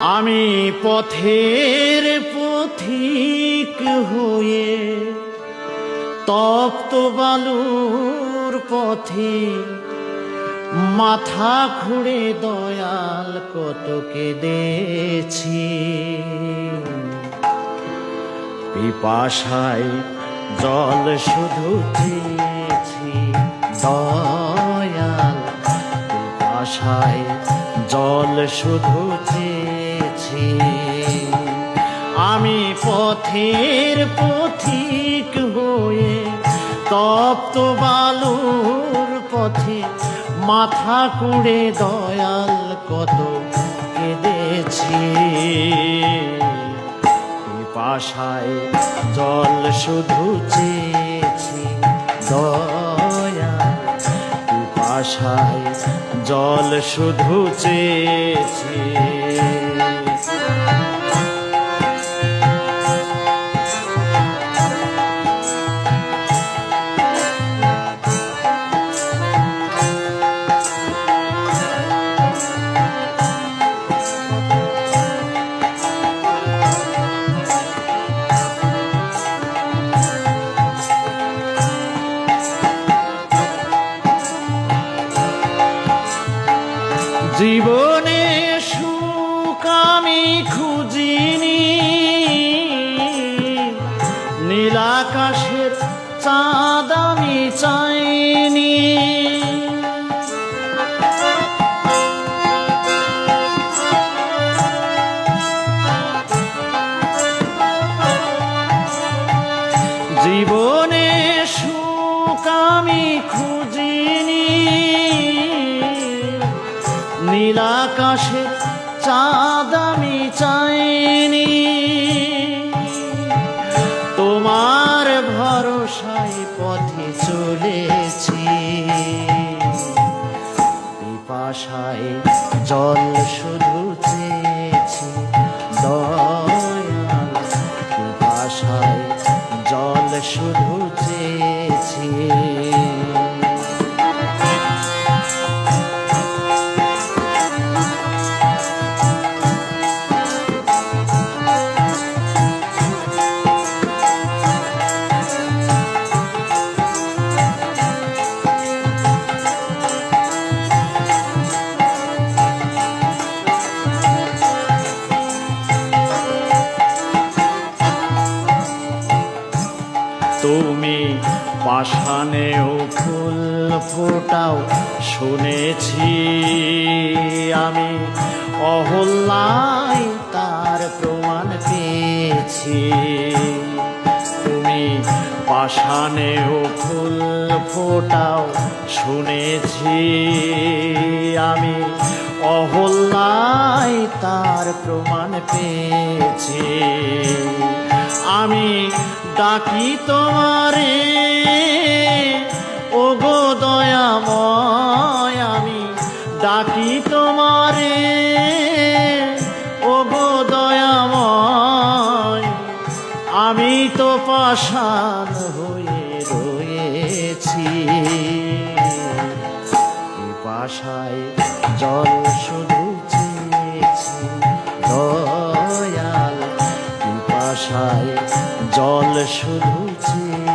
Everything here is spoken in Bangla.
আমি পথের পথিক হয়ে তপ্ত বালুর পথে মাথা খুঁড়ে দয়াল কত কেঁদেছি পিপাসায় জল শুধু দয়াল, পিপাসায় জল শুধু চেয়েছি আমি পথের পথিক হয়ে তপ্ত বালুর পথে মাথা কুড়ে দয়াল কত কেঁদেছি। পাশায় জল শুধু চেয়েছি দয়া। পাশায় জল শুধু চেয়েছি। জীবনে সুখ আমি খুঁজিনি। নীলাকাশের চাঁদ আমি চাইনি। জীবনে সুখ আমি খুঁজিনি। নীলাকাশে চাঁদ আমি চাইনি। তোমার ভরসায় পথে চলেছি। পিপাসায় জল শুধু চেয়েছি। দয়াল, পিপাসায় জল শুধু পাষাণেও ফুল ফোটাও, শুনেছি আমি। অহল্যায় তার প্রমাণ পেয়েছি। তুমি পাষাণেও ফুল ফোটাও, শুনেছি আমি। অহল্যায় তার প্রমাণ পেয়েছি। আমি ডাকি তোমারে পাষাণ হয়ে রয়েছি। পাশায় জল শুধু চেয়েছি দয়াল। পাশায় জল শুধু চেয়েছি।